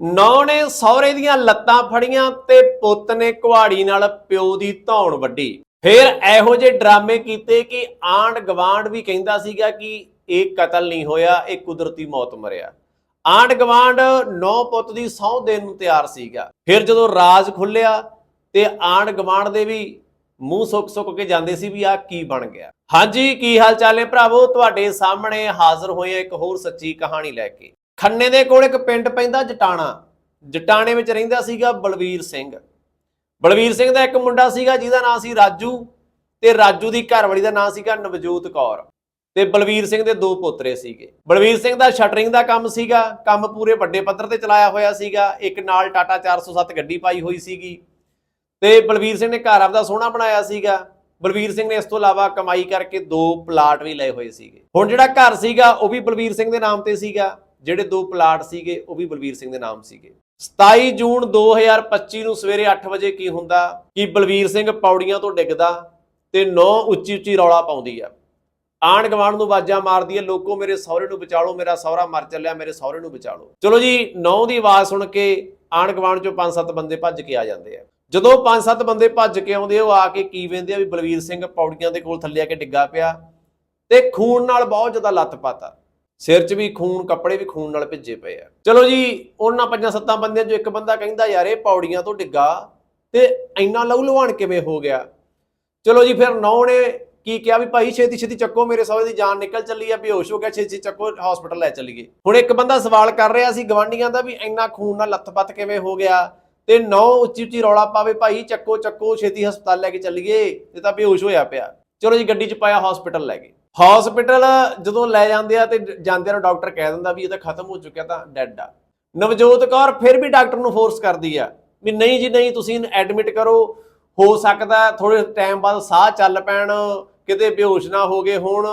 ਨੌ ਨੇ ਸਹੁਰੇ ਦੀਆਂ ਲੱਤਾਂ ਫੜੀਆਂ ਤੇ ਪੁੱਤ ਨੇ ਕੁਹਾੜੀ ਨਾਲ ਪਿਓ ਦੀ ਧੌਣ ਵੱਢੀ। ਫਿਰ ਇਹੋ ਜਿਹੇ ਡਰਾਮੇ ਕੀਤੇ ਕਿ ਆਂਡ ਗਵਾਂਡ ਵੀ ਕਹਿੰਦਾ ਸੀਗਾ ਕਿ ਇਹ ਕਤਲ ਨਹੀਂ ਹੋਇਆ, ਇਹ ਕੁਦਰਤੀ ਮੌਤ ਮਰਿਆ। ਆਂਡ ਗਵਾਂਡ ਨੌ ਪੁੱਤ ਦੀ ਸਹੁੰ ਦੇਣ ਨੂੰ ਤਿਆਰ ਸੀਗਾ। ਫਿਰ ਜਦੋਂ ਰਾਜ ਖੁੱਲਿਆ ਤੇ ਆਂਡ ਗਵਾਂਡ ਦੇ ਵੀ ਮੂੰਹ ਸੁੱਕ ਸੁੱਕ ਕੇ ਜਾਂਦੇ ਸੀ ਵੀ ਆ ਕੀ ਬਣ ਗਿਆ। ਹਾਂਜੀ, ਕੀ ਹਾਲ ਚਾਲ ਹੈ ਭਰਾਵੋ? ਤੁਹਾਡੇ ਸਾਹਮਣੇ ਹਾਜ਼ਰ ਹੋਏ ਇੱਕ ਹੋਰ ਸੱਚੀ ਕਹਾਣੀ ਲੈ ਕੇ। ਖੰਨੇ ਦੇ ਕੋਲ ਇੱਕ ਪਿੰਡ ਪੈਂਦਾ ਜਟਾਣਾ। ਜਟਾਣੇ ਵਿੱਚ ਰਹਿੰਦਾ ਸੀਗਾ ਬਲਵੀਰ ਸਿੰਘ। ਬਲਵੀਰ ਸਿੰਘ ਦਾ ਇੱਕ ਮੁੰਡਾ ਸੀਗਾ, ਜਿਹਦਾ ਨਾਂ ਸੀ ਰਾਜੂ ਤੇ ਰਾਜੂ ਦੀ ਘਰਵਾਲੀ ਦਾ ਨਾਂ ਸੀਗਾ ਨਵਜੋਤ ਕੌਰ ਤੇ ਬਲਵੀਰ ਸਿੰਘ ਦੇ ਦੋ ਪੋਤਰੇ ਸੀਗੇ। ਬਲਵੀਰ ਸਿੰਘ ਦਾ ਸ਼ਟਰਿੰਗ ਦਾ ਕੰਮ ਸੀਗਾ, ਕੰਮ ਪੂਰੇ ਵੱਡੇ ਪੱਧਰ ਤੇ ਚਲਾਇਆ ਹੋਇਆ ਸੀਗਾ। ਇੱਕ ਨਾਲ ਟਾਟਾ 407 ਗੱਡੀ ਪਾਈ ਹੋਈ ਸੀਗੀ ਤੇ ਬਲਵੀਰ ਸਿੰਘ ਨੇ ਘਰ ਆਪਦਾ ਸੋਹਣਾ ਬਣਾਇਆ ਸੀਗਾ। ਬਲਵੀਰ ਸਿੰਘ ਨੇ ਇਸ ਤੋਂ ਇਲਾਵਾ ਕਮਾਈ ਕਰਕੇ ਦੋ ਪਲਾਟ ਵੀ ਲਏ ਹੋਏ ਸੀਗੇ। ਹੁਣ ਜਿਹੜਾ ਘਰ ਸੀਗਾ, ਉਹ ਵੀ ਬਲਵੀਰ ਸਿੰਘ ਦੇ ਨਾਮ ਤੇ ਸੀਗਾ। ਜਿਹੜੇ ਦੋ ਪਲਾਟ ਸੀਗੇ ਉਹ ਵੀ ਬਲਵੀਰ ਸਿੰਘ ਦੇ ਨਾਮ ਸੀਗੇ। 27 ਜੂਨ 2025 ਨੂੰ ਸਵੇਰੇ 8 ਵਜੇ ਕੀ ਹੁੰਦਾ? ਕਿ ਬਲਵੀਰ ਸਿੰਘ ਪੌੜੀਆਂ ਤੋਂ ਡਿੱਗਦਾ ਤੇ ਨੌ ਉੱਚੀ ਉੱਚੀ ਰੌਲਾ ਪਾਉਂਦੀ ਆ। ਆਣ ਗਵਾਂਡ ਨੂੰ ਆਵਾਜ਼ਾਂ ਮਾਰਦੀ ਹੈ ਲੋਕੋ ਮੇਰੇ ਸਹੁਰੇ ਨੂੰ ਬਚਾ ਲਓ ਮੇਰਾ ਸਹੁਰਾ ਮਰ ਚੱਲਿਆ ਮੇਰੇ ਸਹੁਰੇ ਨੂੰ ਬਚਾ ਲਓ ਚਲੋ ਜੀ ਨੌ ਦੀ ਆਵਾਜ਼ ਸੁਣ ਕੇ ਆਣ ਗਵਾਂਡ ਚੋਂ ਪੰਜ ਸੱਤ ਬੰਦੇ ਭੱਜ ਕੇ ਆ ਜਾਂਦੇ ਆ। ਜਦੋਂ ਪੰਜ ਸੱਤ ਬੰਦੇ ਭੱਜ ਕੇ ਆਉਂਦੇ ਆ, ਉਹ ਆ ਕੇ ਕੀ ਵੇਂਦੇ ਆ ਵੀ ਬਲਵੀਰ ਸਿੰਘ ਪੌੜੀਆਂ ਦੇ ਕੋਲ ਥੱਲੇ ਆ ਕੇ ਡਿੱਗਾ ਪਿਆ ਤੇ ਖੂਨ ਨਾਲ ਬਹੁਤ ਜ਼ਿਆਦਾ ਲੱਤ ਪਾਤਾ। ਸਿਰ 'ਚ ਵੀ ਖੂਨ, ਕੱਪੜੇ ਵੀ ਖੂਨ ਨਾਲ ਭਿੱਜੇ ਪਏ ਆ। ਚਲੋ ਜੀ, ਉਹਨਾਂ ਪੰਜਾਂ ਸੱਤਾਂ ਬੰਦਿਆਂ 'ਚੋਂ ਇੱਕ ਬੰਦਾ ਕਹਿੰਦਾ, ਯਾਰ, ਇਹ ਪੌੜੀਆਂ ਤੋਂ ਡਿੱਗਾ ਤੇ ਇੰਨਾ ਲਹੂ ਲੁਹਾਣ ਕਿਵੇਂ ਹੋ ਗਿਆ? ਚਲੋ ਜੀ, ਫਿਰ ਨੌ ਨੇ ਕੀ ਕਿਹਾ ਵੀ, ਭਾਈ, ਛੇਤੀ ਛੇਤੀ ਚੱਕੋ, ਮੇਰੇ ਸਹੁਰੇ ਦੀ ਜਾਨ ਨਿਕਲ ਚੱਲੀ ਆ, ਬੇਹੋਸ਼ ਹੋ ਗਿਆ, ਛੇਤੀ ਛੇਤੀ ਚੱਕੋ ਹਸਪੀਟਲ ਲੈ ਚੱਲੀਏ। ਹੁਣ ਇੱਕ ਬੰਦਾ ਸਵਾਲ ਕਰ ਰਿਹਾ ਸੀ ਗਵਾਂਡੀਆਂ ਦਾ ਵੀ, ਇੰਨਾ ਖੂਨ ਨਾਲ ਲੱਥਪੱਥ ਕਿਵੇਂ ਹੋ ਗਿਆ? ਤੇ ਨੌ ਉੱਚੀ ਉੱਚੀ ਰੌਲਾ ਪਾਵੇ, ਭਾਈ, ਚੱਕੋ ਚੱਕੋ, ਛੇਤੀ ਹਸਪਤਾਲ ਲੈ ਕੇ ਚੱਲੀਏ ਤੇ ਤਾਂ ਬੇਹੋਸ਼ ਹੋਇਆ ਪਿਆ। ਚਲੋ ਜੀ, ਗੱਡੀ 'ਚ ਪਾਇਆ ਹਸਪੀਟਲ ਲੈ ਗਏ। ਹਸਪੀਟਲ ਜਦੋਂ ਲੈ ਜਾਂਦੇ ਆ ਤੇ ਜਾਂਦਿਆਂ ਨੂੰ ਡਾਕਟਰ ਕਹਿ ਦਿੰਦਾ ਵੀ ਇਹ ਤਾਂ ਖਤਮ ਹੋ ਚੁੱਕਿਆ ਤਾਂ ਡੈੱਡ ਆ। ਨਵਜੋਤ ਕੌਰ ਫਿਰ ਵੀ ਡਾਕਟਰ ਨੂੰ ਫੋਰਸ ਕਰਦੀ ਆ ਵੀ ਨਹੀਂ ਜੀ, ਨਹੀਂ, ਤੁਸੀਂ ਐਡਮਿਟ ਕਰੋ। ਹੋ ਸਕਦਾ ਥੋੜੇ ਟਾਈਮ ਬਾਅਦ ਸਾਹ ਚੱਲ ਪੈਣ, ਕਿਤੇ ਬੇਹੋਸ਼ ਨਾ ਹੋ ਗਏ ਹੁਣ,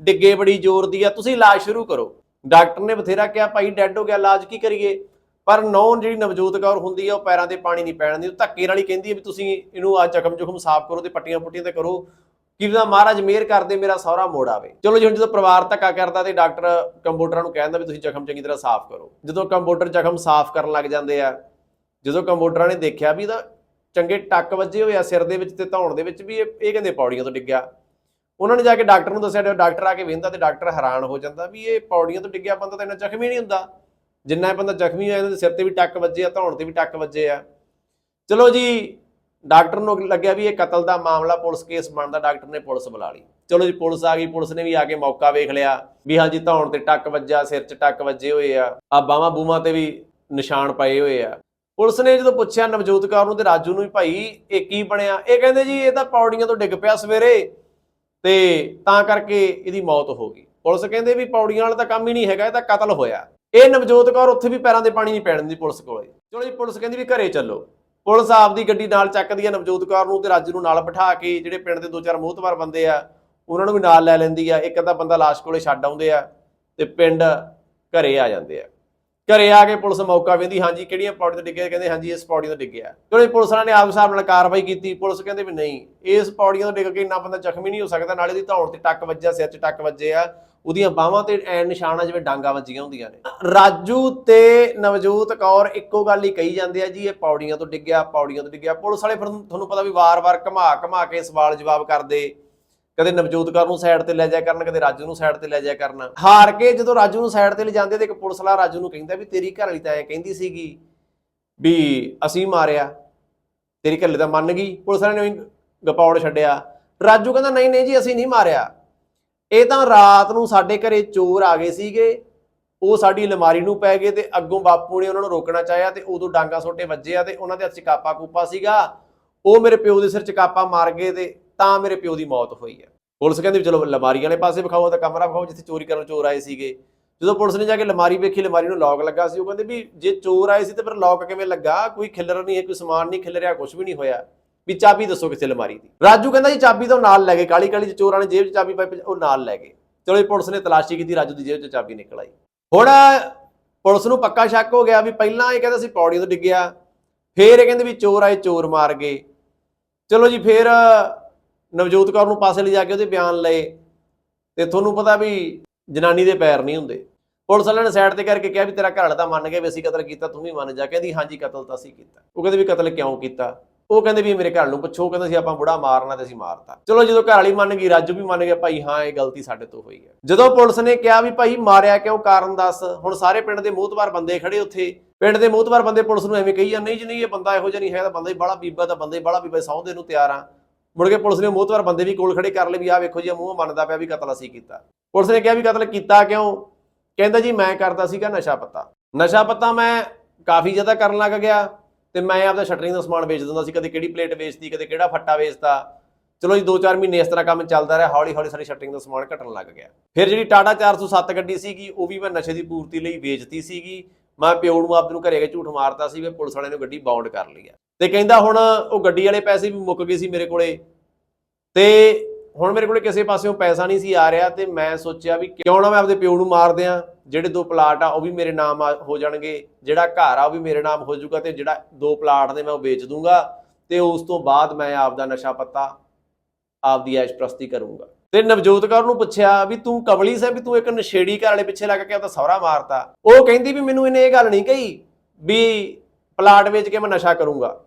ਡਿੱਗੇ ਬੜੀ ਜ਼ੋਰ ਦੀ ਆ, ਤੁਸੀਂ ਇਲਾਜ ਸ਼ੁਰੂ ਕਰੋ। ਡਾਕਟਰ ਨੇ ਬਥੇਰਾ ਕਿਹਾ, ਭਾਈ ਡੈੱਡ ਹੋ ਗਿਆ, ਇਲਾਜ ਕੀ ਕਰੀਏ? ਪਰ ਨੌਨ ਜਿਹੜੀ ਨਵਜੋਤ ਕੌਰ ਹੁੰਦੀ ਆ, ਉਹ ਪੈਰਾਂ ਤੇ ਪਾਣੀ ਨਹੀਂ ਪੈਣ ਦੀ ਧੱਕੇ ਨਾਲ ਹੀ ਕਹਿੰਦੀ ਆ ਵੀ ਤੁਸੀਂ ਇਹਨੂੰ ਆ ਜ਼ਖਮ ਜ਼ੁਖਮ ਸਾਫ਼ ਕਰੋ ਤੇ ਪੱਟੀਆਂ ਪੁੱਟੀਆਂ ਤੇ ਕਰੋ। ਕਿ ਦਾ ਮਹਾਰਾਜ ਮਿਹਰ ਕਰਦੇ ਮੇਰਾ ਸਹੁਰਾ ਮੋੜ ਆਵੇ। ਚਲੋ ਜੀ, ਹੁਣ ਜਦੋਂ ਪਰਿਵਾਰ ਧੱਕਾ ਕਰਦਾ ਤੇ ਡਾਕਟਰ ਕੰਪਿਊਟਰਾਂ ਨੂੰ ਕਹਿੰਦਾ ਵੀ ਤੁਸੀਂ ਜ਼ਖਮ ਚੰਗੀ ਤਰ੍ਹਾਂ ਸਾਫ਼ ਕਰੋ। ਜਦੋਂ ਕੰਪਿਊਟਰ ਜ਼ਖਮ ਸਾਫ਼ ਕਰਨ ਲੱਗ ਜਾਂਦੇ ਆ, ਜਦੋਂ ਕੰਪਿਊਟਰਾਂ ਨੇ ਦੇਖਿਆ ਵੀ ਇਹਦਾ ਚੰਗੇ ਟੱਕ ਵੱਜੇ ਹੋਏ ਆ ਸਿਰ ਦੇ ਵਿੱਚ ਤੇ ਧੌਣ ਦੇ ਵਿੱਚ ਵੀ ਇਹ ਇਹ ਕਹਿੰਦੇ ਪੌੜੀਆਂ ਤੋਂ ਡਿੱਗਿਆ। ਉਹਨਾਂ ਨੇ ਜਾ ਕੇ ਡਾਕਟਰ ਨੂੰ ਦੱਸਿਆ ਤੇ ਡਾਕਟਰ ਆ ਕੇ ਵੇਖਦਾ ਤੇ ਡਾਕਟਰ ਹੈਰਾਨ ਹੋ ਜਾਂਦਾ ਵੀ ਇਹ ਪੌੜੀਆਂ ਤੋਂ ਡਿੱਗਿਆ ਬੰਦਾ ਤਾਂ ਇੰਨਾ ਜ਼ਖਮੀ ਨਹੀਂ ਹੁੰਦਾ। ਜਿੰਨਾ ਇਹ ਬੰਦਾ ਜ਼ਖਮੀ ਹੋਇਆ, ਇਹਦੇ ਸਿਰ ਤੇ ਵੀ ਟੱਕ ਵੱਜੇ ਆ, ਧੌਣ ਤੇ ਵੀ ਟੱਕ ਵੱਜੇ ਆ। ਚਲੋ ਜੀ ਡਾਕਟਰ ਨੂੰ ਲੱਗਿਆ ਵੀ ਇਹ ਕਤਲ ਦਾ ਮਾਮਲਾ ਪੁਲਿਸ ਕੇਸ ਬਣਦਾ, ਡਾਕਟਰ ਨੇ ਪੁਲਿਸ ਬੁਲਾ ਲਈ। ਚਲੋ ਜੀ, ਪੁਲਿਸ ਆ ਗਈ, ਪੁਲਿਸ ਨੇ ਵੀ ਆ ਕੇ ਮੌਕਾ ਵੇਖ ਲਿਆ ਵੀ ਹਾਂਜੀ ਧੌਣ ਤੇ ਟੱਕ ਵੱਜਾ ਸਿਰ 'ਚ ਟੱਕ ਵੱਜੇ ਹੋਏ ਆ ਆ ਬਾਹਾਂ ਬੂਮਾਂ ਤੇ ਵੀ ਨਿਸ਼ਾਨ ਪਏ ਹੋਏ ਆ। ਪੁਲਿਸ ਨੇ ਜਦੋਂ ਪੁੱਛਿਆ ਨਵਜੋਤ ਕੌਰ ਨੂੰ ਤੇ ਰਾਜੂ ਨੂੰ ਵੀ, ਭਾਈ, ਇਹ ਕੀ ਬਣਿਆ? ਇਹ ਕਹਿੰਦੇ ਜੀ, ਇਹ ਤਾਂ ਪੌੜੀਆਂ ਤੋਂ ਡਿੱਗ ਪਿਆ ਸਵੇਰੇ ਤੇ ਤਾਂ ਕਰਕੇ ਇਹਦੀ ਮੌਤ ਹੋ ਗਈ। ਪੁਲਿਸ ਕਹਿੰਦੇ ਵੀ ਪੌੜੀਆਂ ਵਾਲਾ ਤਾਂ ਕੰਮ ਹੀ ਨਹੀਂ ਹੈਗਾ, ਇਹ ਤਾਂ ਕਤਲ ਹੋਇਆ। ਇਹ ਨਵਜੋਤ ਕੌਰ ਉੱਥੇ ਵੀ ਪੈਰਾਂ ਦੇ ਪਾਣੀ ਨਹੀਂ ਪੈਣ ਦਿੰਦੀ ਪੁਲਿਸ ਕੋਲੇ। ਚਲੋ ਜੀ, ਪੁਲਿਸ ਕਹਿੰਦੀ ਵੀ ਘਰੇ ਚੱਲੋ। ਪੁਲਿਸ ਆਪਦੀ ਗੱਡੀ ਨਾਲ ਚੱਕਦੀ ਹੈ, ਨਵਜੋਤ ਕੌਰ ਨੂੰ ਤੇ ਰਾਜੂ ਨੂੰ ਨਾਲ ਬਿਠਾ ਕੇ ਜਿਹੜੇ ਪਿੰਡ ਦੇ ਦੋ ਚਾਰ ਮੋਹਤਵਾਰ ਬੰਦੇ ਆ, ਉਹਨਾਂ ਨੂੰ ਵੀ ਨਾਲ ਲੈ ਲੈਂਦੀ ਆ। ਇੱਕ ਅੱਧਾ ਬੰਦਾ ਲਾਸ਼ ਕੋਲੇ ਛੱਡ ਆਉਂਦੇ ਆ ਤੇ ਪਿੰਡ ਘਰੇ ਆ ਜਾਂਦੇ ਆ। ਘਰੇ ਆ ਕੇ ਪੁਲਿਸ ਮੌਕਾ ਵੇਂਦੀ, ਹਾਂਜੀ, ਕਿਹੜੀਆਂ ਪੌੜੀ ਤੋਂ ਡਿੱਗਿਆ? ਕਹਿੰਦੇ, ਹਾਂਜੀ, ਇਸ ਪੌੜੀ ਤੋਂ ਡਿੱਗਿਆ। ਚਲੋ, ਪੁਲਿਸ ਵਾਲਿਆਂ ਨੇ ਆਪ ਹਿਸਾਬ ਨਾਲ ਕਾਰਵਾਈ ਕੀਤੀ। ਪੁਲਿਸ ਕਹਿੰਦੇ ਵੀ ਨਹੀਂ, ਇਸ ਪੌੜੀਆਂ ਤੋਂ ਡਿੱਗ ਕੇ ਇੰਨਾ ਬੰਦਾ ਜ਼ਖਮੀ ਨਹੀਂ ਹੋ ਸਕਦਾ। ਨਾਲੇ ਦੀ ਧੌਣ ਤੇ ਟੱਕ ਵੱਜਿਆ, ਸਿਰ 'ਚ ਟੱਕ ਵੱਜੇ ਆ। ਉਹਦੀਆਂ ਬਾਹਾਂ ਤੇ ਐ ਨਿਸ਼ਾਨ ਆ, ਜਿਵੇਂ ਡਾਂਗਾ ਵੱਜੀਆਂ ਹੁੰਦੀਆਂ ਨੇ। ਰਾਜੂ ਤੇ ਨਵਜੋਤ ਕੌਰ ਇੱਕੋ ਗੱਲ ਹੀ ਕਹੀ ਜਾਂਦੇ ਆ ਜੀ, ਇਹ ਪੌੜੀਆਂ ਤੋਂ ਡਿੱਗਿਆ, ਪੌੜੀਆਂ ਤੋਂ ਡਿੱਗਿਆ। ਪੁਲਿਸ ਵਾਲੇ ਫਿਰ ਤੁਹਾਨੂੰ ਪਤਾ ਵੀ ਵਾਰ-ਵਾਰ ਘਮਾ ਘਮਾ ਕੇ ਸਵਾਲ ਜਵਾਬ ਕਰਦੇ। ਕਦੇ ਨਵਜੋਤ ਕੌਰ ਨੂੰ ਸਾਈਡ ਤੇ ਲੈ ਜਾਇਆ ਕਰਨ, ਕਦੇ ਰਾਜੂ ਨੂੰ ਸਾਈਡ ਤੇ ਲੈ ਜਾਇਆ ਕਰਨ। ਹਾਰ ਕੇ ਜਦੋਂ ਰਾਜੂ ਨੂੰ ਸਾਈਡ ਤੇ ਲੈ ਜਾਂਦੇ ਤੇ ਇੱਕ ਪੁਲਿਸ ਵਾਲਾ ਰਾਜੂ ਨੂੰ ਕਹਿੰਦਾ ਵੀ ਤੇਰੀ ਘਰ ਵਾਲੀ ਤਾਂ ਐ ਕਹਿੰਦੀ ਸੀਗੀ ਵੀ ਅਸੀਂ ਮਾਰਿਆ, ਤੇਰੀ ਘਰ ਤਾਂ ਮੰਨ ਗਈ, ਪੁਲਿਸ ਵਾਲਿਆਂ ਨੇ ਵੀ ਗਪੌੜ ਛੱਡਿਆ। ਰਾਜੂ ਕਹਿੰਦਾ, ਨਹੀਂ ਨਹੀਂ ਜੀ, ਅਸੀਂ ਨਹੀਂ ਮਾਰਿਆ। ਇਹ ਤਾਂ ਰਾਤ ਨੂੰ ਸਾਡੇ ਘਰੇ ਚੋਰ ਆ ਗਏ ਸੀਗੇ, ਉਹ ਸਾਡੀ ਅਲਮਾਰੀ ਨੂੰ ਪੈ ਗਏ ਤੇ ਅੱਗੋਂ ਬਾਪੂ ਨੇ ਉਹਨਾਂ ਨੂੰ ਰੋਕਣਾ ਚਾਹਿਆ ਤੇ ਉਦੋਂ ਡਾਂਗਾ ਸੋਟੇ ਵੱਜੇ ਆ ਤੇ ਉਹਨਾਂ ਦੇ ਹੱਥ 'ਚ ਕਾਪਾ ਕੂਪਾ ਸੀਗਾ। ਉਹ ਮੇਰੇ ਪਿਓ ਦੇ ਸਿਰ 'ਚ ਕਾਪਾ ਮਾਰ ਗਏ ਤੇ ਤਾਂ ਮੇਰੇ ਪਿਓ ਦੀ ਮੌਤ ਹੋਈ ਹੈ। ਪੁਲਿਸ ਕਹਿੰਦੀ ਵੀ ਚਲੋ ਲਮਾਰੀ ਵਾਲੇ ਪਾਸੇ ਵਿਖਾਓ ਤਾਂ ਕਮਰਾ ਵਿਖਾਓ ਜਿੱਥੇ ਚੋਰੀ ਕਰਨ ਚੋਰ ਆਏ ਸੀਗੇ। ਜਦੋਂ ਪੁਲਿਸ ਨੇ ਜਾ ਕੇ ਲਮਾਰੀ ਵੇਖੀ, ਅਲਮਾਰੀ ਨੂੰ ਲੌਕ ਲੱਗਾ ਸੀ, ਉਹ ਕਹਿੰਦੇ ਵੀ ਜੇ ਚੋਰ ਆਏ ਸੀ ਤੇ ਫਿਰ ਲੌਕ ਕਿਵੇਂ ਲੱਗਾ? ਕੋਈ ਖਿਲਰ ਨਹੀਂ ਹੈ, ਕੋਈ ਸਮਾਨ ਨਹੀਂ ਖਿੱਲਰਿਆ ਕੁਝ ਵੀ ਨਹੀਂ ਹੋਇਆ। ਵੀ ਚਾਬੀ ਦੱਸੋ ਕਿਸੇ ਅਲਮਾਰੀ ਦੀ। ਰਾਜੂ ਕਹਿੰਦਾ ਜੀ ਚਾਬੀ ਤਾਂ ਉਹ ਨਾਲ ਲੈ ਗਏ ਕਾਲੀ ਕਾਲੀ ਚੋਰਾਂ ਨੇ ਜੇਬ 'ਚ ਚਾਬੀ ਪਾਈ, ਉਹ ਨਾਲ ਲੈ ਗਏ। ਚਲੋ ਜੀ ਪੁਲਿਸ ਨੇ ਤਲਾਸ਼ੀ ਕੀਤੀ, ਰਾਜੂ ਦੀ ਜੇਬ 'ਚ ਚਾਬੀ ਨਿਕਲ ਆਈ। ਹੁਣ ਪੁਲਿਸ ਨੂੰ ਪੱਕਾ ਸ਼ੱਕ ਹੋ ਗਿਆ ਵੀ ਪਹਿਲਾਂ ਇਹ ਕਹਿੰਦਾ ਸੀ ਪੌੜੀ ਤੋਂ ਡਿੱਗਿਆ, ਫੇਰ ਇਹ ਕਹਿੰਦੇ ਵੀ ਚੋਰ ਆਏ, ਚੋਰ ਮਾਰ ਗਏ। ਚਲੋ ਜੀ ਫੇਰ ਨਵਜੋਤ ਕੌਰ ਨੂੰ ਪਾਸੇ ਲਿਜਾ ਕੇ ਉਹਦੇ ਬਿਆਨ ਲਏ ਤੇ ਤੁਹਾਨੂੰ ਪਤਾ ਵੀ ਜਨਾਨੀ ਦੇ ਪੈਰ ਨਹੀਂ ਹੁੰਦੇ। ਪੁਲਿਸ ਵਾਲਿਆਂ ਨੇ ਸਾਈਡ ਤੇ ਕਰਕੇ ਕਿਹਾ ਵੀ ਤੇਰਾ ਘਰ ਵਾਲਾ ਤਾਂ ਮੰਨ ਗਿਆ ਵੀ ਅਸੀਂ ਕਤਲ ਕੀਤਾ, ਤੂੰ ਵੀ ਮੰਨ ਜਾ। ਕਹਿੰਦੀ, ਹਾਂਜੀ, ਕਤਲ ਤਾਂ ਅਸੀਂ ਕੀਤਾ। ਉਹ ਕਹਿੰਦੇ ਵੀ ਕਤਲ ਕਿਉਂ ਕੀਤਾ? ਉਹ ਕਹਿੰਦੇ ਵੀ ਮੇਰੇ ਘਰ ਨੂੰ ਪੁੱਛੋ। ਉਹ ਕਹਿੰਦੇ ਸੀ, ਆਪਾਂ ਬੁੜਾ ਮਾਰਨਾ ਤੇ ਅਸੀਂ ਮਾਰਤਾ। ਚਲੋ, ਜਦੋਂ ਘਰ ਵਾਲੀ ਮੰਨ ਗਈ, ਰਾਜੂ ਵੀ ਮੰਨ ਗਿਆ, ਭਾਈ, ਹਾਂ, ਇਹ ਗਲਤੀ ਸਾਡੇ ਤੋਂ ਹੋਈ ਹੈ। ਜਦੋਂ ਪੁਲਿਸ ਨੇ ਕਿਹਾ ਵੀ, ਭਾਈ, ਮਾਰਿਆ ਕਿਉਂ? ਕਾਰਨ ਦੱਸ। ਹੁਣ ਸਾਰੇ ਪਿੰਡ ਦੇ ਮੋਹਤਵਾਰ ਬੰਦੇ ਖੜੇ ਉੱਥੇ। ਪਿੰਡ ਦੇ ਮੋਹਤਵਾਰ ਬੰਦੇ ਪੁਲਿਸ ਨੂੰ ਐਵੇਂ ਕਹੀ ਜਾਂਦੇ, ਨਹੀਂ, ਜੀ, ਨਹੀਂ, ਇਹ ਬੰਦਾ ਇਹੋ ਜਿਹਾ ਨਹੀਂ ਹੈ ਤਾਂ ਬੰਦਾ ਹੀ ਬੜਾ ਬੀਬਾ, ਤਾਂ ਬੰਦਾ ਹੀ ਬੜਾ ਬੀਬਾ, ਸੌਂਦੇ ਨੂੰ ਤਿਆਰ ਆ। ਮੁੜ ਕੇ ਪੁਲਿਸ ਨੇ ਮੋਹਤਵਾਰ ਬੰਦੇ ਵੀ ਕੋਲ ਖੜੇ ਕਰ ਲਏ ਵੀ ਆਹ ਵੇਖੋ ਜੀ ਇਹ ਮੂੰਹ ਮੰਨਦਾ ਪਿਆ ਵੀ ਕਤਲ ਅਸੀਂ ਕੀਤਾ। ਪੁਲਿਸ ਨੇ ਕਿਹਾ ਵੀ ਕਤਲ ਕੀਤਾ ਕਿਉਂ? ਕਹਿੰਦਾ ਜੀ, ਮੈਂ ਕਰਦਾ ਸੀਗਾ ਨਸ਼ਾ ਪੱਤਾ। ਨਸ਼ਾ ਪੱਤਾ ਮੈਂ ਕਾਫੀ ਜ਼ਿਆਦਾ ਕਰਨ ਲੱਗ ਗਿਆ ਤੇ ਮੈਂ ਆਪਦਾ ਸ਼ਟਰਿੰਗ ਦਾ ਸਮਾਨ ਵੇਚ ਦਿੰਦਾ ਸੀ, ਕਦੇ ਕਿਹੜੀ ਪਲੇਟ ਵੇਚਤੀ, ਕਦੇ ਕਿਹੜਾ ਫੱਟਾ ਵੇਚਤਾ। ਚਲੋ ਜੀ 2-4 ਮਹੀਨੇ ਇਸ ਤਰ੍ਹਾਂ ਕੰਮ ਚੱਲਦਾ ਰਿਹਾ ਹੌਲੀ ਹੌਲੀ ਸਾਡੀ ਸ਼ਟਰਿੰਗ ਦਾ ਸਮਾਨ ਘਟਣ ਲੱਗ ਗਿਆ। ਫਿਰ ਜਿਹੜੀ ਟਾਟਾ 407 ਗੱਡੀ ਸੀਗੀ, ਉਹ ਵੀ ਮੈਂ ਨਸ਼ੇ ਦੀ ਪੂਰਤੀ ਲਈ ਵੇਚਤੀ ਸੀਗੀ। ਮੈਂ ਪਿਓ ਨੂੰ ਆਪ ਨੂੰ ਘਰੇ ਕੇ ਝੂਠ ਮਾਰਤਾ ਸੀ ਵੀ ਪੁਲਿਸ ਵਾਲਿਆਂ ਨੇ ਗੱਡੀ ਬਾਉਂਡ ਕਰ ਲਈ ਆ। ਤੇ ਕਹਿੰਦਾ ਹੁਣ ਉਹ ਗੱਡੀ ਵਾਲੇ ਪੈਸੇ ਵੀ ਮੁੱਕ ਗਏ ਸੀ ਮੇਰੇ ਕੋਲੇ। ਤੇ ਹੁਣ ਮੇਰੇ ਕੋਲੇ ਕਿਸੇ ਪਾਸਿਓਂ ਪੈਸਾ ਨਹੀਂ ਸੀ ਆ ਰਿਹਾ ਤੇ ਮੈਂ ਸੋਚਿਆ ਵੀ ਕਿਉਂ ਨਾ ਮੈਂ ਆਪਦੇ ਪਿਓ ਨੂੰ ਮਾਰ ਦਿਆਂ, ਜਿਹੜੇ ਦੋ ਪਲਾਟ ਆ ਉਹ ਵੀ ਮੇਰੇ ਨਾਮ ਹੋ ਜਾਣਗੇ, ਜਿਹੜਾ ਘਰ ਆ ਉਹ ਵੀ ਮੇਰੇ ਨਾਮ ਹੋ ਜਾਊਗਾ ਤੇ ਜਿਹੜਾ ਦੋ ਪਲਾਟ ਨੇ ਮੈਂ ਉਹ ਵੇਚ ਦੂੰਗਾ ਤੇ ਉਸ ਤੋਂ ਬਾਅਦ ਮੈਂ ਆਪਦਾ ਨਸ਼ਾ ਪੱਤਾ ਆਪਦੀ ਐਸ਼ ਪ੍ਰਸਤੀ ਕਰੂੰਗਾ। ਤੇ ਨਵਜੋਤ ਕੌਰ ਨੂੰ ਪੁੱਛਿਆ ਵੀ ਤੂੰ ਕਬਲੀ ਸੈ ਵੀ ਤੂੰ ਇੱਕ ਨਸ਼ੇੜੀ ਘਰ ਵਾਲੇ ਪਿੱਛੇ ਲੱਗ ਕੇ ਆਪਦਾ ਸਹੁਰਾ ਮਾਰਤਾ। ਉਹ ਕਹਿੰਦੀ ਵੀ ਮੈਨੂੰ ਇਹਨੇ ਇਹ ਗੱਲ ਨਹੀਂ ਕਹੀ ਵੀ ਪਲਾਟ ਵੇਚ ਕੇ ਮੈਂ ਨਸ਼ਾ ਕਰੂੰਗਾ।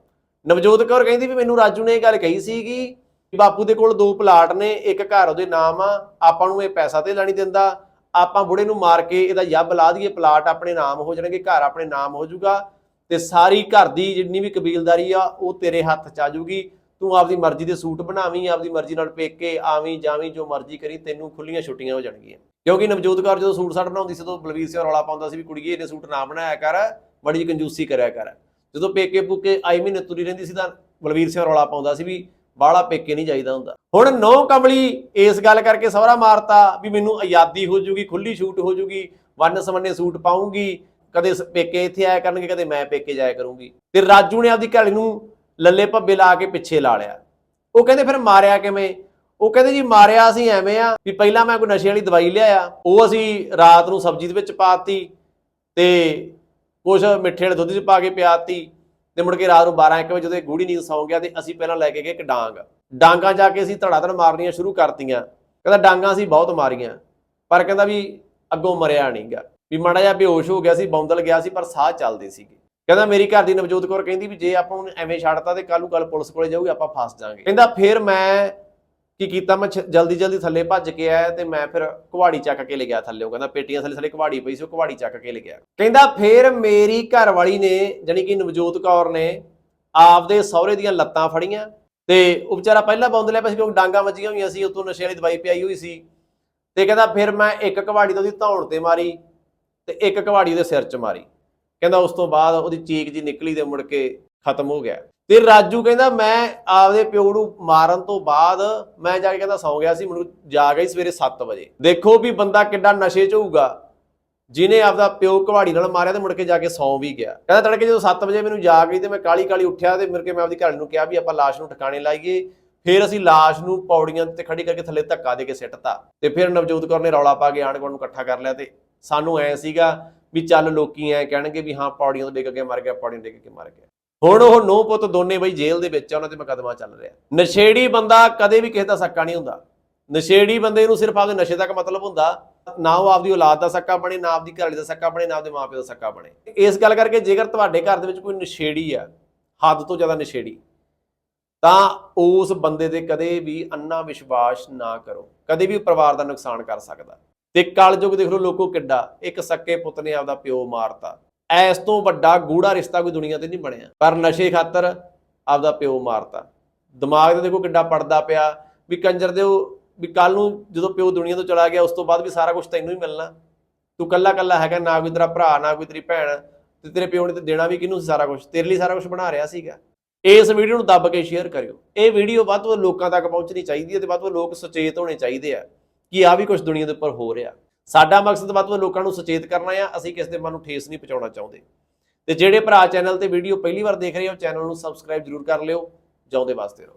ਨਵਜੋਤ ਕੌਰ ਕਹਿੰਦੀ ਵੀ ਮੈਨੂੰ ਰਾਜੂ ਨੇ ਇਹ ਗੱਲ ਕਹੀ ਸੀਗੀ ਬਾਪੂ ਦੇ ਕੋਲ ਦੋ ਪਲਾਟ ਨੇ, ਇੱਕ ਘਰ ਉਹਦੇ ਨਾਮ ਆ, ਆਪਾਂ ਨੂੰ ਇਹ ਪੈਸਾ ਤੇ ਲੈਣੀ ਦਿੰਦਾ, ਆਪਾਂ ਬੁੜੇ ਨੂੰ ਮਾਰ ਕੇ ਇਹਦਾ ਯੱਬ ਲਾ ਦਈਏ, ਪਲਾਟ ਆਪਣੇ ਨਾਮ ਹੋ ਜਾਣਗੇ, ਘਰ ਆਪਣੇ ਨਾਮ ਹੋ ਜਾਊਗਾ ਤੇ ਸਾਰੀ ਘਰ ਦੀ ਜਿੰਨੀ ਵੀ ਕਬੀਲਦਾਰੀ ਆ, ਉਹ ਤੇਰੇ ਹੱਥ ਚ ਆ ਜਾਊਗੀ। ਤੂੰ ਆਪਦੀ ਮਰਜ਼ੀ ਦੇ ਸੂਟ ਬਣਾਵੀਂ, ਆਪਦੀ ਮਰਜ਼ੀ ਨਾਲ ਪੇਕੇ ਆਵੀਂ, ਜਾਵੀਂ, ਜੋ ਮਰਜ਼ੀ ਕਰੀ, ਤੈਨੂੰ ਖੁੱਲੀਆਂ ਛੁੱਟੀਆਂ ਹੋ ਜਾਣਗੀਆਂ। ਕਿਉਂਕਿ ਨਵਜੋਤ ਕੌਰ ਜਦੋਂ ਸੂਟ ਸਾਟ ਬਣਾਉਂਦੀ ਸੀ, ਉਦੋਂ ਬਲਵੀਰ ਸਿੰਘ ਰੌਲਾ ਪਾਉਂਦਾ ਸੀ ਵੀ ਕੁੜੀਏ, ਇਹਨੇ ਸੂਟ ਨਾ ਬਣਾਇਆ ਕਰ। ਬੜੀ ਕੰਜੂਸੀ ਕਰਿਆ ਕਰ। ਜਦੋਂ ਪੇਕੇ ਪੁਕੇ ਆਈ ਮਹੀਨੇ ਤੁਰੀ ਰਹਿੰਦੀ ਸੀ ਤਾਂ ਬਲਵੀਰ ਸਿੰਘ ਰੌਲਾ ਪਾਉਂਦਾ ਸੀ ਵੀ ਬਾਹਲਾ ਪੇਕੇ ਨਹੀਂ ਜਾਈਦਾ ਹੁੰਦਾ। ਹੁਣ ਨੌ ਕਮਲੀ ਇਸ ਗੱਲ ਕਰਕੇ ਸਹੁਰਾ ਮਾਰਤਾ ਵੀ ਮੈਨੂੰ ਆਜ਼ਾਦੀ ਹੋ ਜੂਗੀ, ਖੁੱਲੀ ਛੂਟ ਹੋ ਜੂਗੀ, ਵੰਨ ਸਵੰਨੇ ਸੂਟ ਪਾਉਂਗੀ, ਕਦੇ ਪੇਕੇ ਇੱਥੇ ਆਇਆ ਕਰਨਗੇ, ਕਦੇ ਮੈਂ ਪੇਕੇ ਜਾਇਆ ਕਰੂੰਗੀ। ਤੇ ਰਾਜੂ ਨੇ ਆਪਦੀ ਘਰ ਨੂੰ ਲੱਲੇ ਭੱਬੇ ਲਾ ਕੇ ਪਿੱਛੇ ਲਾ ਲਿਆ। ਉਹ ਕਹਿੰਦੇ ਫਿਰ ਮਾਰਿਆ ਕਿਵੇਂ? ਉਹ ਕਹਿੰਦੇ ਜੀ ਮਾਰਿਆ ਅਸੀਂ ਐਵੇਂ ਆ ਵੀ ਪਹਿਲਾਂ ਮੈਂ ਕੋਈ ਨਸ਼ੇ ਵਾਲੀ ਦਵਾਈ ਲਿਆਇਆ, ਉਹ ਅਸੀਂ ਰਾਤ ਨੂੰ ਸਬਜ਼ੀ ਦੇ ਵਿੱਚ ਪਾਤੀ ਤੇ ਕੁਛ ਮਿੱਠੇ ਵਾਲੇ ਦੁੱਧ 'ਚ ਪਾ ਕੇ ਪਿਆਤੀ ਤੇ ਮੁੜ ਕੇ ਰਾਤ ਨੂੰ 12 1 ਵਜੇ ਜਦੋਂ ਗੂੜੀ ਨੀਂਦ ਸੌਂ ਗਿਆ ਤੇ ਅਸੀਂ ਪਹਿਲਾਂ ਲੈ ਕੇ ਗਏ ਇੱਕ ਡਾਂਗ। ਡਾਂਗਾਂ ਜਾ ਕੇ ਅਸੀਂ ਧੜਾ ਧੜ ਮਾਰਨੀਆਂ ਸ਼ੁਰੂ ਕਰਤੀਆਂ। ਕਹਿੰਦਾ ਡਾਂਗਾਂ ਅਸੀਂ ਬਹੁਤ ਮਾਰੀਆਂ, ਪਰ ਕਹਿੰਦਾ ਵੀ ਅੱਗੋਂ ਮਰਿਆ ਨਹੀਂਗਾ। ਵੀ ਮਾੜਾ ਜਿਹਾ ਬੇਹੋਸ਼ ਹੋ ਗਿਆ ਸੀ, ਬੌਂਦਲ ਗਿਆ ਸੀ, ਪਰ ਸਾਹ ਚੱਲਦੇ ਸੀਗੇ। ਕਹਿੰਦਾ ਮੇਰੀ ਘਰ ਦੀ ਨਵਜੋਤ ਕੌਰ ਕਹਿੰਦੀ ਵੀ ਜੇ ਆਪਾਂ ਨੂੰ ਐਵੇਂ ਛੱਡਤਾ ਤੇ ਕੱਲ ਨੂੰ ਗੱਲ ਪੁਲਿਸ ਕੋਲੇ ਜਾਊਗੀ, ਆਪਾਂ ਫਸ ਜਾਾਂਗੇ। ਕਹਿੰਦਾ ਫਿਰ ਮੈਂ ਕੀ ਕੀਤਾ? ਮੈਂ ਜਲਦੀ ਜਲਦੀ ਥੱਲੇ ਭੱਜ ਕੇ ਆਇਆ ਤੇ ਮੈਂ ਫਿਰ ਕੁਹਾੜੀ ਚੱਕ ਕੇ ਲੈ ਗਿਆ ਥੱਲੇ। ਉਹ ਕਹਿੰਦਾ, ਪੇਟੀਆਂ ਥੱਲੇ ਥੱਲੇ ਕੁਹਾੜੀ ਪਈ ਸੀ, ਉਹ ਕੁਹਾੜੀ ਚੱਕ ਕੇ ਲੈ ਗਿਆ। ਕਹਿੰਦਾ, ਫਿਰ ਮੇਰੀ ਘਰ ਵਾਲੀ ਨੇ, ਜਾਣੀ ਕਿ ਨਵਜੋਤ ਕੌਰ ਨੇ, ਆਪਦੇ ਸਹੁਰੇ ਦੀਆਂ ਲੱਤਾਂ ਫੜੀਆਂ ਤੇ ਉਹ ਵਿਚਾਰਾ ਪਹਿਲਾਂ ਬੌਂਦ ਲਿਆ ਪਿਆ ਸੀ ਕਿਉਂਕਿ ਡਾਂਗਾ ਵੱਜੀਆਂ ਹੋਈਆਂ ਸੀ ਉਤੋਂ ਨਸ਼ੇ ਵਾਲੀ ਦਵਾਈ ਪਿਆਈ ਹੋਈ ਸੀ। ਤੇ ਕਹਿੰਦਾ, ਫਿਰ ਮੈਂ ਇੱਕ ਕੁਹਾੜੀ ਤਾਂ ਉਹਦੀ ਧੌਣ ਤੇ ਮਾਰੀ ਤੇ ਇੱਕ ਕੁਹਾੜੀ ਉਹਦੇ ਸਿਰ 'ਚ ਮਾਰੀ। ਕਹਿੰਦਾ, ਉਸ ਤੋਂ ਬਾਅਦ ਉਹਦੀ ਚੀਕ ਜੀ ਨਿਕਲੀ ਤੇ ਮੁੜ ਕੇ ਖਤਮ ਹੋ ਗਿਆ। ਤੇ ਰਾਜੂ ਕਹਿੰਦਾ, ਮੈਂ ਆਪਦੇ ਪਿਓ ਨੂੰ ਮਾਰਨ ਤੋਂ ਬਾਅਦ ਮੈਂ ਜਾ ਕੇ ਕਹਿੰਦਾ ਸੌਂ ਗਿਆ ਸੀ, ਮੈਨੂੰ ਜਾਗ ਆਈ ਸਵੇਰੇ 7 ਵਜੇ। ਦੇਖੋ ਵੀ ਬੰਦਾ ਕਿੱਡਾ ਨਸ਼ੇ 'ਚ ਹੋਊਗਾ। ਜਿਹਨੇ ਆਪਦਾ ਪਿਓ ਕੁਹਾੜੀ ਨਾਲ ਮਾਰਿਆ ਤੇ ਮੁੜ ਕੇ ਜਾ ਕੇ ਸੌਂ ਵੀ ਗਿਆ। ਕਹਿੰਦਾ, ਤੜਕੇ ਜਦੋਂ 7 ਵਜੇ ਮੈਨੂੰ ਜਾਗ ਆਈ ਤੇ ਮੈਂ ਕਾਲੀ ਕਾਲੀ ਉੱਠਿਆ ਤੇ ਮੁੜ ਕੇ ਮੈਂ ਆਪਦੀ ਘਰ ਨੂੰ ਕਿਹਾ ਵੀ ਆਪਾਂ ਲਾਸ਼ ਨੂੰ ਠਿਕਾਣੇ ਲਾਈਏ। ਫਿਰ ਅਸੀਂ ਲਾਸ਼ ਨੂੰ ਪੌੜੀਆਂ ਤੇ ਖੜੀ ਕਰਕੇ ਥੱਲੇ ਧੱਕਾ ਦੇ ਕੇ ਸਿੱਟਤਾ। ਤੇ ਫਿਰ ਨਵਜੋਤ ਕੌਰ ਨੇ ਰੌਲਾ ਪਾ ਕੇ ਆਣ ਗੁਆਂਢ ਨੂੰ ਇਕੱਠਾ ਕਰ ਲਿਆ ਤੇ ਸਾਨੂੰ ਐ ਸੀਗਾ ਵੀ ਚੱਲ ਲੋਕੀ ਐ ਕਹਿਣਗੇ ਵੀ ਹਾਂ, ਪੌੜੀਆਂ ਤੋਂ ਡਿੱਗ ਕੇ ਮਰ ਗਿਆ, ਪੌੜੀਆਂ ਤੋਂ ਡਿੱਗ ਕੇ ਮਰ ਗਿਆ। ਹੁਣ ਉਹ ਨੋ ਪੁੱਤ ਦੋਨੇ ਬਈ ਜੇਲ੍ਹ ਦੇ ਵਿੱਚ ਆ, ਉਹਨਾਂ ਤੇ ਮੁਕੱਦਮਾ ਚੱਲ ਰਿਹਾ। ਨਸ਼ੇੜੀ ਬੰਦਾ ਕਦੇ ਵੀ ਕਿਸੇ ਦਾ ਸੱਕਾ ਨਹੀਂ ਹੁੰਦਾ। ਨਸ਼ੇੜੀ ਬੰਦੇ ਨੂੰ ਸਿਰਫ ਆਪਦੇ ਨਸ਼ੇ ਤੱਕ ਮਤਲਬ ਹੁੰਦਾ। ਨਾ ਉਹ ਆਪਦੀ ਔਲਾਦ ਦਾ ਸੱਕਾ ਬਣੇ, ਨਾ ਆਪਦੀ ਘਰਵਾਲੀ ਦਾ ਸੱਕਾ ਬਣੇ, ਨਾ ਆਪਦੇ ਮਾਪਿਓ ਦਾ ਸੱਕਾ ਬਣੇ। ਇਸ ਗੱਲ ਕਰਕੇ ਜੇਕਰ ਤੁਹਾਡੇ ਘਰ ਦੇ ਵਿੱਚ ਕੋਈ ਨਸ਼ੇੜੀ ਆ, ਹੱਦ ਤੋਂ ਜ਼ਿਆਦਾ ਨਸ਼ੇੜੀ, ਤਾਂ ਉਸ ਬੰਦੇ ਤੇ ਕਦੇ ਵੀ ਅੰਨਾ ਵਿਸ਼ਵਾਸ ਨਾ ਕਰੋ। ਕਦੇ ਵੀ ਪਰਿਵਾਰ ਦਾ ਨੁਕਸਾਨ ਕਰ ਸਕਦਾ। ਤੇ ਕਲਯੁਗ ਦੇਖ ਲਓ, ਲੋਕੋ ਕਿੱਡਾ। ਇੱਕ ਸੱਕੇ ਪੁੱਤ ਨੇ ਆਪਦਾ ਪਿਓ ਮਾਰਤਾ। ਐਸ ਤੋਂ ਵੱਡਾ ਗੂੜਾ ਰਿਸ਼ਤਾ ਕੋਈ ਦੁਨੀਆ ਤੇ ਨਹੀਂ ਬਣਿਆ। ਪਰ ਨਸ਼ੇ ਖਾਤਰ ਆਪਦਾ ਪਿਓ ਮਾਰਤਾ। ਦਿਮਾਗ ਤੇ ਦੇਖੋ ਕਿੱਡਾ ਪੜਦਾ ਪਿਆ ਵੀ ਕੰਜਰ ਦੇ ਉਹ ਵੀ ਕੱਲ ਨੂੰ ਜਦੋਂ ਪਿਓ ਦੁਨੀਆ ਤੋਂ ਚਲਾ ਗਿਆ, ਉਸ ਤੋਂ ਬਾਅਦ ਵੀ ਸਾਰਾ ਕੁਝ ਤੈਨੂੰ ਹੀ ਮਿਲਣਾ। ਤੂੰ ਕੱਲਾ ਕੱਲਾ ਹੈਗਾ, ਨਾ ਕੋਈ ਤੇਰਾ ਭਰਾ, ਨਾ ਕੋਈ ਤੇਰੀ ਭੈਣ ਤੇ ਤੇਰੇ ਪਿਓ ਨੇ ਤੇ ਦੇਣਾ ਵੀ ਕਿਹਨੂੰ ਸੀ ਸਾਰਾ ਕੁਝ ਤੇਰੇ ਲਈ ਸਾਰਾ ਕੁਝ ਬਣਾ ਰਿਹਾ ਸੀਗਾ। ਇਸ ਵੀਡੀਓ ਨੂੰ ਦੱਬ ਕੇ ਸ਼ੇਅਰ ਕਰਿਓ। ਇਹ ਵੀਡੀਓ ਵੱਧ ਤੋਂ ਵੱਧ ਲੋਕਾਂ ਤੱਕ ਪਹੁੰਚਣੀ ਚਾਹੀਦੀ ਹੈ ਤੇ ਵੱਧ ਤੋਂ ਵੱਧ ਲੋਕ ਸੁਚੇਤ ਹੋਣੇ ਚਾਹੀਦੇ ਆ ਕਿ ਆ ਵੀ ਕੁਝ ਦੁਨੀਆ ਦੇ ਉੱਪਰ ਹੋ ਰਿਹਾ। ਸਾਡਾ ਮਕਸਦ ਵੱਧ ਤੋਂ ਵੱਧ ਲੋਕਾਂ ਨੂੰ ਸੁਚੇਤ ਕਰਨਾ ਆ, ਅਸੀਂ ਕਿਸੇ ਦੇ ਮਨ ਨੂੰ ਠੇਸ ਨਹੀਂ ਪਹੁੰਚਾਉਣਾ ਚਾਹੁੰਦੇ। ਤੇ ਜਿਹੜੇ ਭਰਾ ਚੈਨਲ ਤੇ ਵੀਡੀਓ ਪਹਿਲੀ ਵਾਰ ਦੇਖ ਰਹੇ ਹੋ, ਚੈਨਲ ਨੂੰ ਸਬਸਕ੍ਰਾਈਬ ਜ਼ਰੂਰ ਕਰ ਲਿਓ। ਜਿਉਂਦੇ ਵਾਸਤੇ ਰਹੋ।